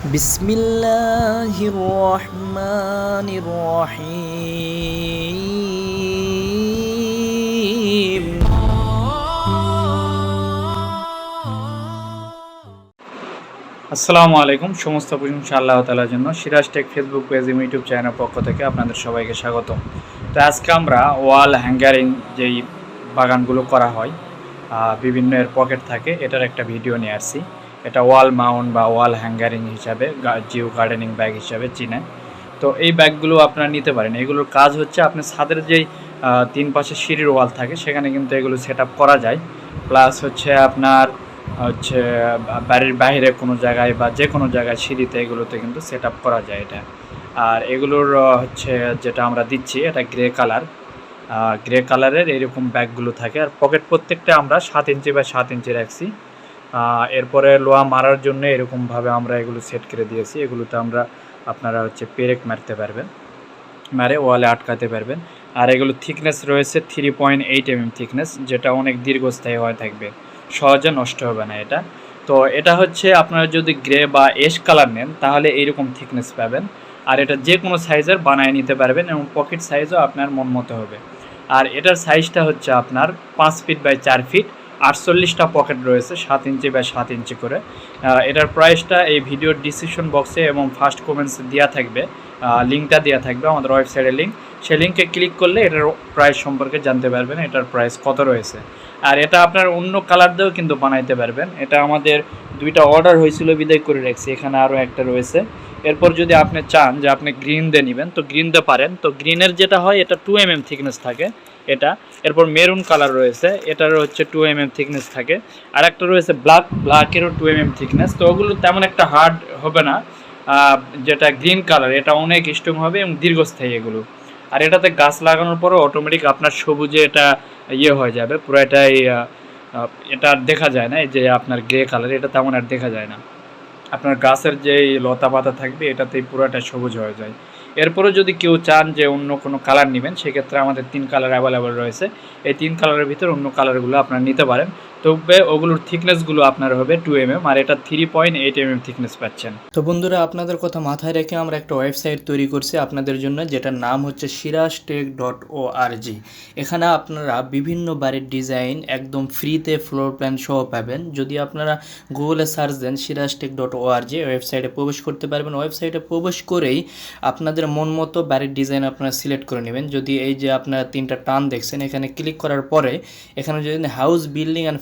بسم الله الرحمن الرحيم আসসালামু আলাইকুম সমস্ত প্রশংসা আল্লাহ তালার জন্য সিরাজ টেক ফেসবুক পেজ এবং ইউটিউব চ্যানেল পক্ষ থেকে আপনাদের সবাইকে স্বাগত তো আজকে আমরা ওয়াল হ্যাঙ্গারিং যেই বাগানগুলো করা হয় আহ, বিভিন্ন এর পকেট থাকে এটার একটা ভিডিও নিয়ে আসছি এটা ওয়াল মাউন্ট বা ওয়াল হ্যাঙ্গারিং হিসাবে জিও গার্ডেনিং ব্যাগ হিসাবে চিনে। তো এই ব্যাগগুলো আপনারা নিতে পারেন। এগুলোর কাজ হচ্ছে আপনি ছাদের যেই তিন পাশে সিঁড়ির ওয়াল থাকে, সেখানে কিন্তু এগুলো সেট করা যায়। প্লাস হচ্ছে আপনার, হচ্ছে বাড়ির বাইরে কোনো জায়গায় বা যে কোনো জায়গায় সিঁড়িতে এগুলোতে কিন্তু সেট করা যায় এটা। আর এগুলোর হচ্ছে যেটা আমরা দিচ্ছি, এটা গ্রে কালার। গ্রে কালারের এরকম ব্যাগগুলো থাকে। আর পকেট প্রত্যেকটা আমরা সাত ইঞ্চি বা সাত ইঞ্চি রাখছি এরপরে লোহা মারার জন্য এরকমভাবে আমরা এগুলো সেট করে দিয়েছি। এগুলোতে আমরা আপনারা হচ্ছে পেরেক মারতে পারবেন। মারে ওয়ালে আটকাতে পারবেন। আর এগুলো থিকনেস রয়েছে three point eight M thickness যেটা অনেক দীর্ঘস্থায়ী হয়ে থাকবে। সহজে নষ্ট হবে না এটা। তো এটা হচ্ছে আপনারা যদি গ্রে বা এশ কালার নেন, তাহলে এইরকম থিকনেস পাবেন। আর এটা যে কোনো সাইজের বানায় নিতে পারবেন এবং পকেট সাইজও আপনার মন মতো হবে। আর এটার সাইজটা হচ্ছে আপনার পাঁচ ফিট বাই চার ফিট আটচল্লিশটা পকেট রয়েছে, সাত ইঞ্চি বাই সাত ইঞ্চি করে। এটার প্রাইসটা এই ভিডিওর ডিসক্রিপশন বক্সে এবং ফার্স্ট কমেন্টস দেওয়া থাকবে লিঙ্কটা দেওয়া থাকবে, আমাদের ওয়েবসাইটের লিঙ্ক সেই লিঙ্কে ক্লিক করলে এটার প্রাইস সম্পর্কে জানতে পারবেন, এটার প্রাইস কত রয়েছে। আর এটা আপনার অন্য কালার দিয়েও কিন্তু বানাইতে পারবেন। এটা আমাদের দুইটা অর্ডার হয়েছিল, বিদায় করে রাখছি। এখানে আরও একটা রয়েছে। এরপর যদি আপনি চান যে আপনি গ্রিন দিয়ে নেবেন, তো গ্রিন দিয়ে পারেন। তো গ্রিনের যেটা হয়, এটা টু এম এম থিকনেস থাকে। এটা। এরপর মেরুন কালার রয়েছে। এটারও হচ্ছে টু এম এম থিকনেস থাকে। আর একটা রয়েছে ব্ল্যাক ব্ল্যাকেরও টু এম এম থিকনেস তো ওগুলো তেমন একটা হার্ড হবে না। যেটা গ্রিন কালার এটা অনেক স্ট্রং হবে এবং দীর্ঘস্থায়ী এগুলো। আর এটাতে গাছ লাগানোর পরও অটোমেটিক আপনার সবুজে এটা ইয়ে হয়ে যাবে। পুরো এটাই আহ, আহ, এটা আর দেখা যায় না। এই যে আপনার গ্রে কালার এটা তেমন আর দেখা যায় না। আপনার গাছের যে লতা পাতা থাকবে এটাতেই পুরোটা সবুজ হয়ে যায়। এরপরে যদি কেউ চান যে অন্য কোনো কালার নেবেন, সেক্ষেত্রে আমাদের তিন কালার অ্যাভেলেবেল রয়েছে। এই তিন কালারের ভিতর অন্য কালারগুলো আপনারা নিতে পারেন। তবে ওগুলোর থিকনেসগুলো আপনার হবে টু এম এম আর এটা three point eight M M thickness পাচ্ছেন। তো বন্ধুরা, আপনাদের কথা মাথায় রেখে আমরা একটা ওয়েবসাইট তৈরি করছি আপনাদের জন্য, যেটার নাম হচ্ছে Siraj tech dot O R G এখানে আপনারা বিভিন্ন বাড়ির ডিজাইন একদম ফ্রিতে ফ্লোর প্ল্যান সহ পাবেন। যদি আপনারা গুগলে সার্চ দেন Siraj tech dot O R G ওয়েবসাইটে প্রবেশ করতে পারবেন। ওয়েবসাইটে প্রবেশ করেই আপনাদের মন মতো বাড়ির ডিজাইন আপনারা সিলেক্ট করে নেবেন। যদি এই যে আপনারা তিনটা টান দেখছেন, এখানে ক্লিক করার পরে এখানে যদি house building and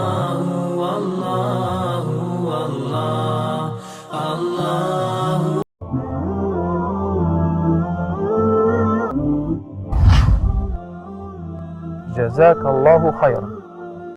جزاك الله خيرا.